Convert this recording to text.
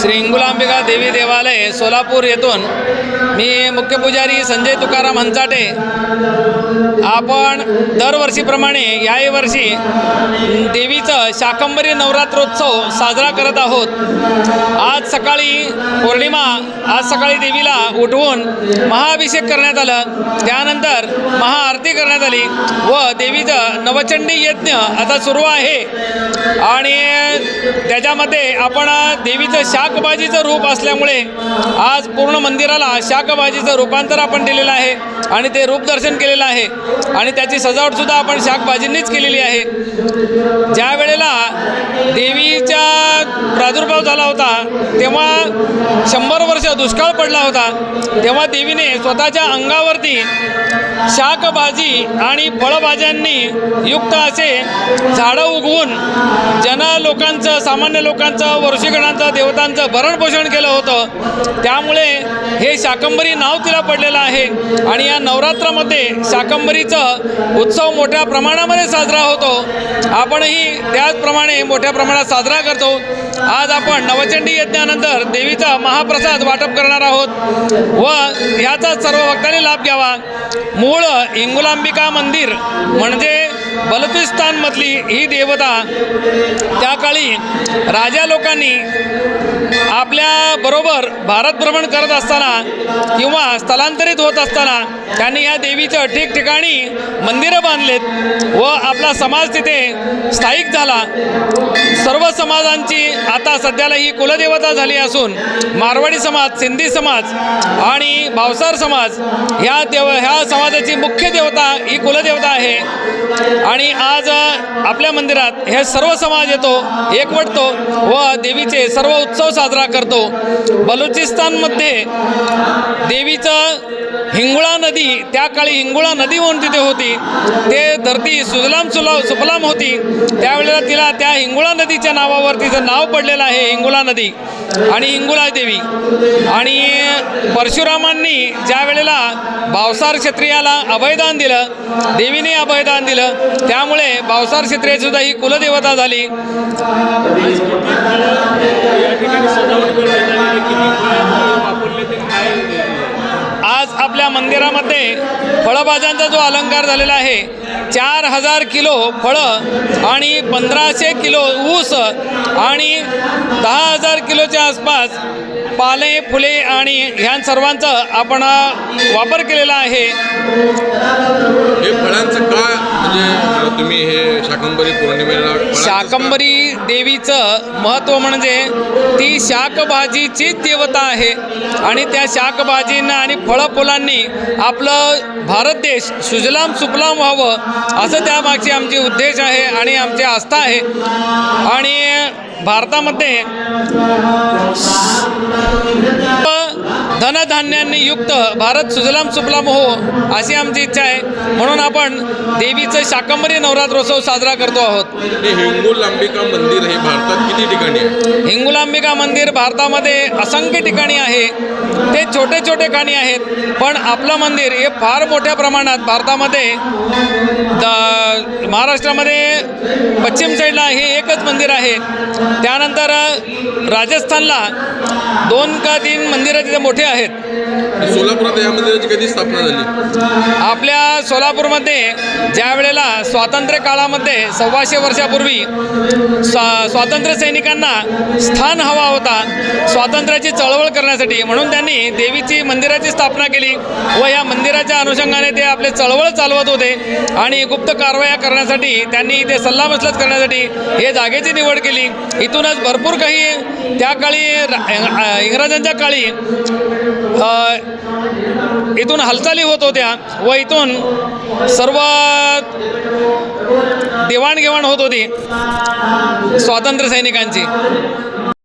श्री इंगुलांबिका देवी देवालय सोलापूर येथून मी मुख्य पुजारी संजय तुकाराम हंचाटे. आपण दरवर्षीप्रमाणे याही वर्षी देवीचं शाकंबरी नवरात्रोत्सव साजरा करत आहोत. आज सकाळी पौर्णिमा आज सकाळी देवीला उठवून महाअभिषेक करण्यात आलं. त्यानंतर महाआरती करण्यात आली व देवीचं नवचंडी यज्ञ आता सुरू आहे. आणि त्याच्यामध्ये आपण देवीचं शाकभाजीचं रूप असल्यामुळे आज पूर्ण मंदिराला शाकभाजीचं रूपांतर आपण दिलेलं आहे आणि ते रूपदर्शन केलेलं आहे. आणि त्याची सजावटसुद्धा आपण शाकभाजींनीच केलेली आहे. ज्या वेळेला प्रादुर्भाव झाला होता तेव्हा शंभर वर्ष दुष्काळ पडला होता तेव्हा देवीने स्वतःच्या अंगावरती शाकभाजी आणि फळभाज्यांनी युक्त असे झाडं उगवून जन लोकांचं सामान्य लोकांचं वर्षीगणांचं देवतांचं भरणपोषण केलं होतं त्यामुळे हे शाकंबरी नाव तिला पडलेलं आहे आणि या नवरात्रामध्ये शाकंभरीचं उत्सव मोठ्या प्रमाणामध्ये साजरा होतो. आपणही त्याचप्रमाणे मोठ्या प्रमाणात साजरा करतो. आज आपण नवचंडी यज्ञानंतर देवीचा महाप्रसाद वाटप करणार आहोत व याचा सर्व भक्तांनी लाभ घ्यावा. मूळ इंगुलांबिका मंदिर म्हणजे बलुचिस्तानमधली ही देवता त्या काळी राजा लोकांनी आपल्याबरोबर भारत भ्रमण करत असताना किंवा स्थलांतरित होत असताना त्यांनी या देवीचं ठिकठिकाणी मंदिरं बांधलेत व आपला समाज तिथे स्थायिक झाला. सर्व समाजांची आता सध्याला ही कुलदेवता झाली असून मारवाडी समाज सिंधी समाज आणि भावसार समाज ह्या देव ह्या समाजाची मुख्य देवता ही कुलदेवता आहे. आणि आज आपल्या मंदिरात हे सर्व समाज येतो एकवटतो व देवीचे सर्व उत्सव साजरा करतो. बलुचिस्तानमध्ये देवीचं हिंगुळा नदी त्या काळी हिंगुळा नदी म्हणून तिथे होती. ते धरती सुजलाम सुला सुफलाम होती. त्यावेळेला तिला त्या हिंगुळा नदीच्या नावावर तिचं नाव पडलेलं आहे हिंगुळा नदी. आणि हिंगुळा देवी. आणि परशुरामांनी ज्या वेळेला भावसार क्षत्रियाला अभयदान दिलं देवीने अभयदान दिलं त्यामुळे भावसार क्षत्रियसुद्धा ही कुलदेवता झाली या ठिकाणी सजावट करण्यात आलेली किती फळं वापरले ते काय या मंदिरामध्ये फळभाज्यांचा जो अलंकार झालेला आहे चार हजार किलो फळं आणि पंधराशे किलो ऊस आणि दहा हजार किलोच्या आसपास पाले फुले आणि ह्या सर्वांचा आपण वापर केलेला आहे. हे फळांचं का म्हणजे तुम्ही हे शाकंबरी पौर्णिमेला शाकंबरी देवीचं महत्त्व म्हणजे ती शाकभाजीचीच देवता आहे. आणि त्या शाकभाजींना आणि फळफुलांनी आपलं भारत देश सुजलाम सुफलाम व्हावं असं त्यामागची आमची उद्देश आहे आणि आमची आस्था आहे. आणि भारतामध्ये धनधान्यांनी युक्त भारत सुजलाम सुफलाम हो अशी आमची इच्छा आहे. म्हणून आपण देवीचं शाकंबरी नवरात्रोत्सव साजरा करतो आहोत. हे हिंगोल अंबिका मंदिर हे भारतात किती ठिकाणी आहे? हिंगुलांबिका मंदिर भारतामध्ये असंख्य ठिकाणी आहे. ते छोटे छोटे ठिकाणी आहेत. पण आपलं मंदिर हे फार मोठ्या प्रमाणात भारतामध्ये महाराष्ट्रामध्ये पश्चिम साईडला हे एकच मंदिर आहे. त्यानंतर राजस्थानला दोन का तीन मंदिरं मोठे आहेत. सोलापुरात या मंदिराची कधी स्थापना झाली? आपल्या सोलापूरमध्ये ज्या वेळेला स्वातंत्र्य काळामध्ये सव्वाशे वर्षापूर्वी स्वा स्वातंत्र्य सैनिकांना स्थान हवा होता स्वातंत्र्याची चळवळ करण्यासाठी म्हणून त्यांनी देवीची मंदिराची स्थापना केली व या मंदिराच्या अनुषंगाने ते आपले चळवळ चालवत होते आणि गुप्त कारवाया करण्यासाठी त्यांनी ते सल्लामसलत करण्यासाठी हे जागेची निवड केली. इथूनच भरपूर काही त्या काळी इंग्रजांच्या काळी इथून हालचाली होत होत्या व इथून सर्व देवाणघेवाण होत होती स्वातंत्र्य सैनिकांची.